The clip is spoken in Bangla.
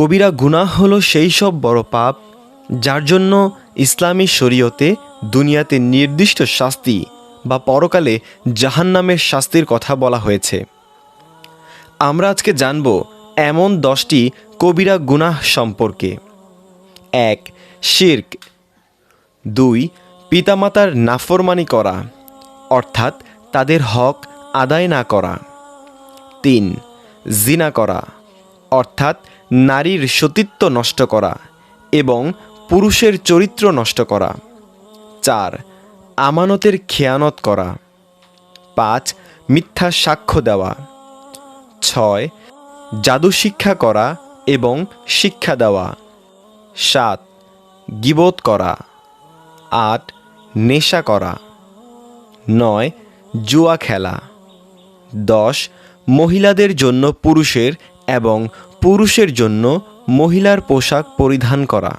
কবিরা গুনাহ হলো সেই সব বড় পাপ, যার জন্য ইসলামী শরীয়তে দুনিয়াতে নির্দিষ্ট শাস্তি বা পরকালে জাহান্নামের শাস্তির কথা বলা হয়েছে। আমরা আজকে জানব এমন দশটি কবিরা গুনাহ সম্পর্কে। এক, শির্ক। দুই, পিতামাতার নাফরমানি করা, অর্থাৎ তাদের হক আদায় না করা। তিন, জিনা করা, অর্থাৎ নারীর সতীত্ব নষ্ট করা এবং পুরুষের চরিত্র নষ্ট করা। চার, আমানতের খেয়ানত করা। পাঁচ, মিথ্যা সাক্ষ্য দেওয়া। ছয়, জাদু শিক্ষা করা এবং শিক্ষা দেওয়া। সাত গিবোধ করা। আট, নেশা করা। নয়, জুয়া খেলা। দশ, মহিলাদের জন্য পুরুষের এবং পুরুষের জন্য মহিলার পোশাক পরিধান করা।